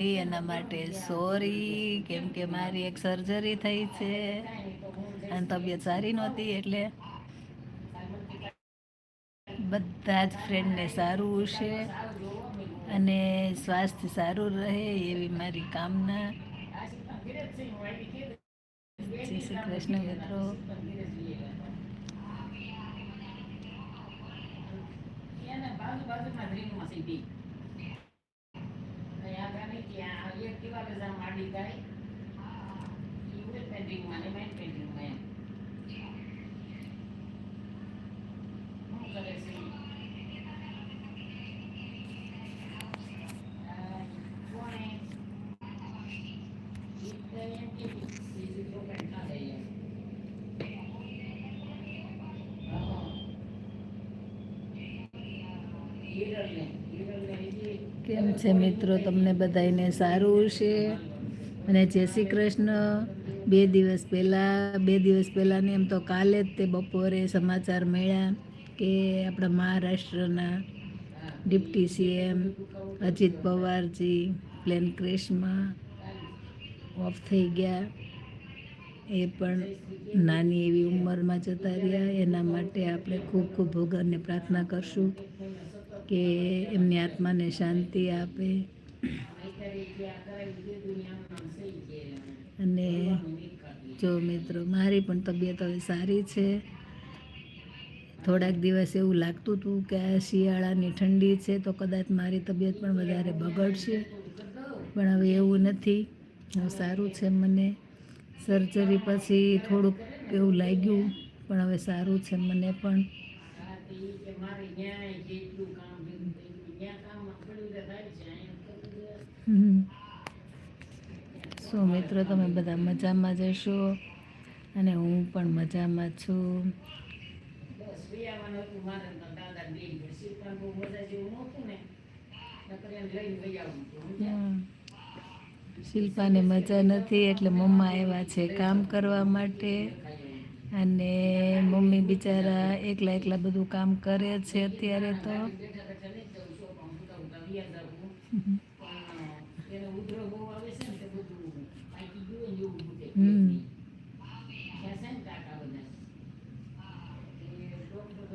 એના માટે સોરી કેમ કે મારી એક સર્જરી થઈ છે. અને તબિયત સારી નહોતી એટલે બધા જ ફ્રેન્ડને સારું હશે અને સ્વાસ્થ્ય સારું રહે એવી મારી કામના. જય શ્રી કૃષ્ણ મિત્રો. ત્યાં આવીએ કેવા રજા માંડી જાય એવું જ પેન્ટિંગ મને મેં કેમ છે મિત્રો? તમને બધાને સારું છે અને જય શ્રી કૃષ્ણ. બે દિવસ પહેલાં, બે દિવસ પહેલાંની એમ તો કાલે જ તે બપોરે સમાચાર મળ્યા કે આપણા મહારાષ્ટ્રના deputy CM Ajit Pawarji plane ક્રેશમાં off થઈ ગયા. એ પણ નાની એવી ઉંમરમાં જતા રહ્યા. એના માટે આપણે ખૂબ ખૂબ ભગવાનને પ્રાર્થના કરશું. કે એમની આત્માને શાંતિ આપે. અને જો મિત્રો, મારી પણ તબિયત હવે સારી છે. થોડાક દિવસ એવું લાગતું હતું કે આ શિયાળાની ઠંડી છે, તો કદાચ મારી તબિયત પણ વધારે બગડશે. પણ હવે એવું નથી. સારું છે મને. સર્જરી પછી થોડુંક એવું લાગ્યું, પણ હવે સારું છે મને પણ. હમ. શું મિત્રો તમે બધા મજામાં જશો અને હું પણ મજામાં છું. શિલ્પાને મજા નથી એટલે મમ્મા આવ્યા છે કામ કરવા માટે. અને મમ્મી બિચારા એકલા એકલા બધું કામ કરે છે અત્યારે તો.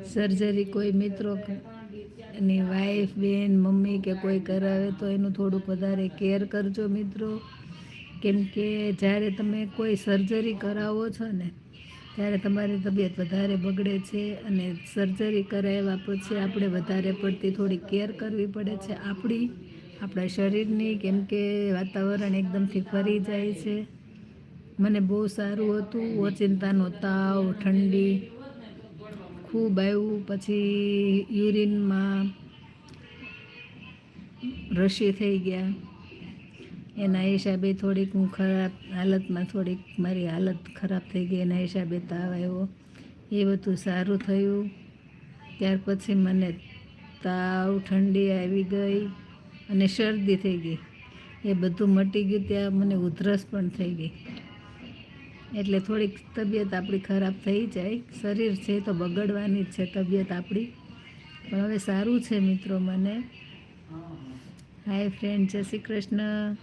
સર્જરી કોઈ મિત્રો એની વાઈફ બેન, મમ્મી કે કોઈ કરાવે તો એનું થોડુંક વધારે કેર કરજો મિત્રો. કેમ કે જ્યારે તમે કોઈ સર્જરી કરાવો છો ને ત્યારે તમારી તબિયત વધારે બગડે છે અને સર્જરી કરાવ્યા પછી આપણે વધારે પડતી થોડી કેર કરવી પડે છે. આપણી, આપણા શરીરની કેમ કે વાતાવરણ એકદમથી ફરી જાય છે. મને બહુ સારું હતું, ઓચિંતાનો તાવ, ઠંડી, ખૂબ આવ્યું. પછી યુરિનમાં રસી થઈ ગયા. એના હિસાબે થોડીક હું ખરાબ હાલતમાં થોડીક મારી હાલત ખરાબ થઈ ગઈ, એના હિસાબે તાવ આવ્યો. એ બધું સારું થયું. ત્યાર પછી મને તાવ ઠંડી આવી ગઈ અને શરદી થઈ ગઈ. એ બધું મટી ગયું ત્યાં મને ઉધરસ પણ થઈ ગઈ. એટલે થોડીક તબિયત આપણી ખરાબ થઈ જાય. શરીર છે તો બગડવાની જ છે તબિયત આપણી. પણ હવે સારું છે મિત્રો મને. હાય ફ્રેન્ડ જય શ્રી કૃષ્ણ.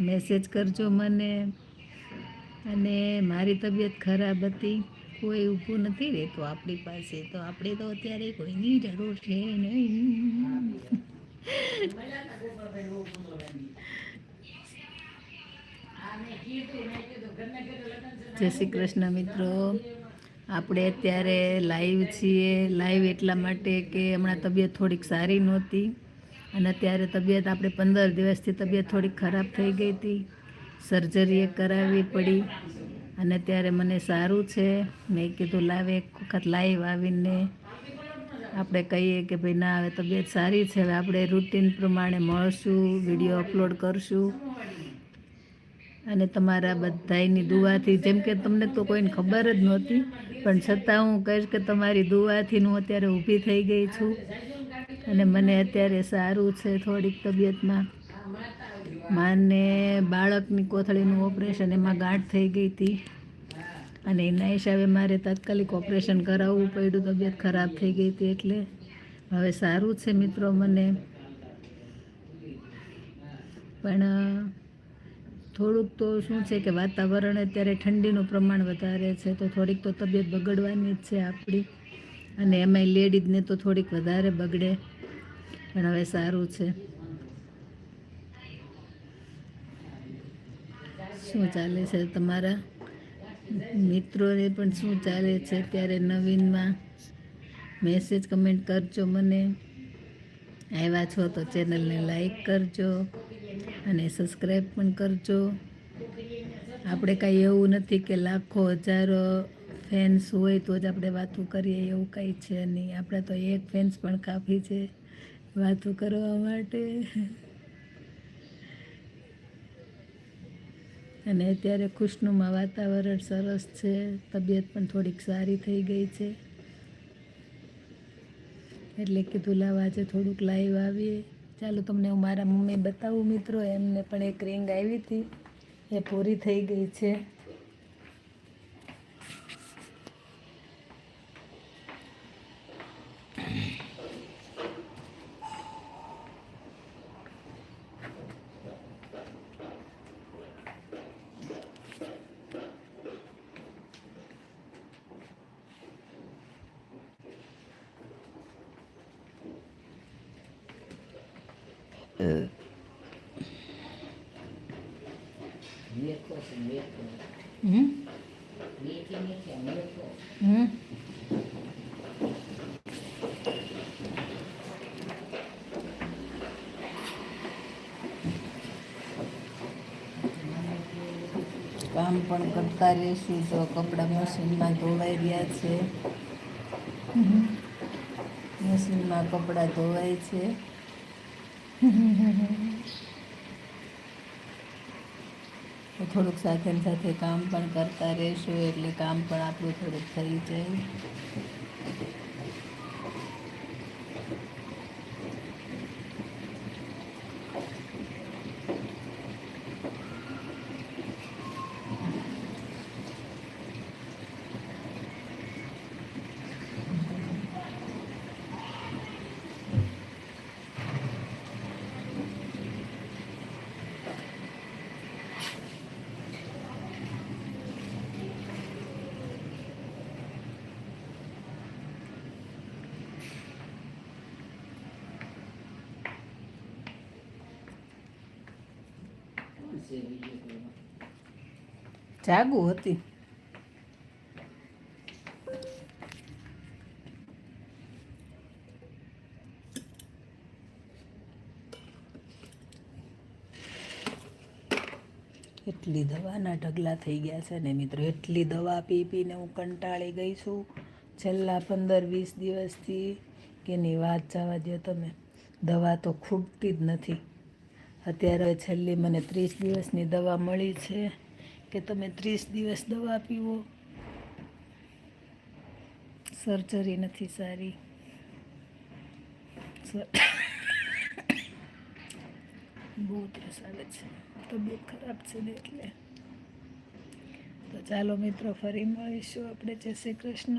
મેસેજ કરજો મને. અને મારી તબિયત ખરાબ હતી. કોઈ ઊભું નથી રહેતું આપણી પાસે. તો આપણે તો અત્યારે કોઈની જરૂર છે નહીં. જય શ્રી કૃષ્ણ મિત્રો. આપણે અત્યારે લાઈવ છીએ. લાઈવ એટલા માટે કે હમણાં તબિયત થોડીક સારી નહોતી. અને અત્યારે તબિયત આપણે પંદર દિવસથી તબિયત થોડી ખરાબ થઈ ગઈ હતી. સર્જરીએ કરાવવી પડી અને ત્યારે મને સારું છે. મેં કીધું, લાવે એક વખત લાઈવ આવીને. આપણે કહીએ કે ભાઈ ના, હવે તબિયત સારી છે, હવે આપણે રૂટીન પ્રમાણે મળશું વીડિયો અપલોડ કરશું. અને તમારા બધાની દુઆથી, જેમ કે તમને તો કોઈને ખબર જ નહોતી, પણ છતાં હું કહીશ કે તમારી દુઆથી હું અત્યારે ઊભી થઈ ગઈ છું. અને મને અત્યારે સારું છે થોડીક તબિયતમાં. માને બાળકની કોથળીનું ઓપરેશન એમાં ગાંઠ થઈ ગઈ હતી. અને એના હિસાબે મારે તાત્કાલિક ઓપરેશન કરાવવું પડ્યું, તબિયત ખરાબ થઈ ગઈ હતી એટલે. હવે સારું છે મિત્રો મને. પણ, થોડુંક તો શું છે કે વાતાવરણ અત્યારે ઠંડીનું પ્રમાણ વધારે છે, તો થોડીક તો તબિયત બગડવાની જ છે આપણી. અને એમાંય લેડીઝને તો થોડીક વધારે બગડે. પણ હવે સારું છે. શું ચાલે છે તમારા? મિત્રોને પણ શું ચાલે છે? ત્યારે નવીનમાં મેસેજ કમેન્ટ કરજો મને. આવ્યા છો તો ચેનલને લાઈક કરજો અને સબસ્ક્રાઈબ પણ કરજો. આપણે કાંઈ એવું નથી કે લાખો, હજારો ફેન્સ હોય તો જ આપણે વાતું કરીએ, એવું કંઈ છે નહીં. આપણે તો એક ફેન્સ પણ કાફી છે. વાતું કરવા માટે. અને અત્યારે ખુશનુમાં વાતાવરણ સરસ છે. તબિયત પણ થોડીક સારી થઈ ગઈ છે. એટલે કીધું, લાવ આજે થોડુંક લાઈવ આવીએ. ચાલો તમને હું મારા મમ્મી બતાવું મિત્રો, એમને પણ એક રિંગ આવી હતી. એ પૂરી થઈ ગઈ છે. કામ પણ કરતા રહીશું તો કપડાં મશીનમાં ધોવાઈ રહ્યા છે. મશીનમાં કપડાં ધોવાય છે. થોડુંક સાથે સાથે કામ પણ કરતા રહેશું એટલે કામ પણ આપણું થોડુંક થઈ જાય. જાગુ હતી. એટલી દવાના ઢગલા થઈ ગયા છે ને મિત્રો, એટલી દવા પી પીને હું કંટાળી ગઈ છું. છેલ્લા પંદર વીસ દિવસથી કે ની વાત જવા દો તમે. દવા તો ખૂટતી જ નથી. અત્યારે છેલ્લી મને ત્રીસ દિવસની દવા મળી છે કે તમે ત્રીસ દિવસ દવા પીવો? સર્જરી નથી સારી. બહુ ત્રસ આવે છે. તબિયત ખરાબ છે ને એટલે. તો ચાલો મિત્રો, ફરી મળીશું આપણે. જય શ્રી કૃષ્ણ.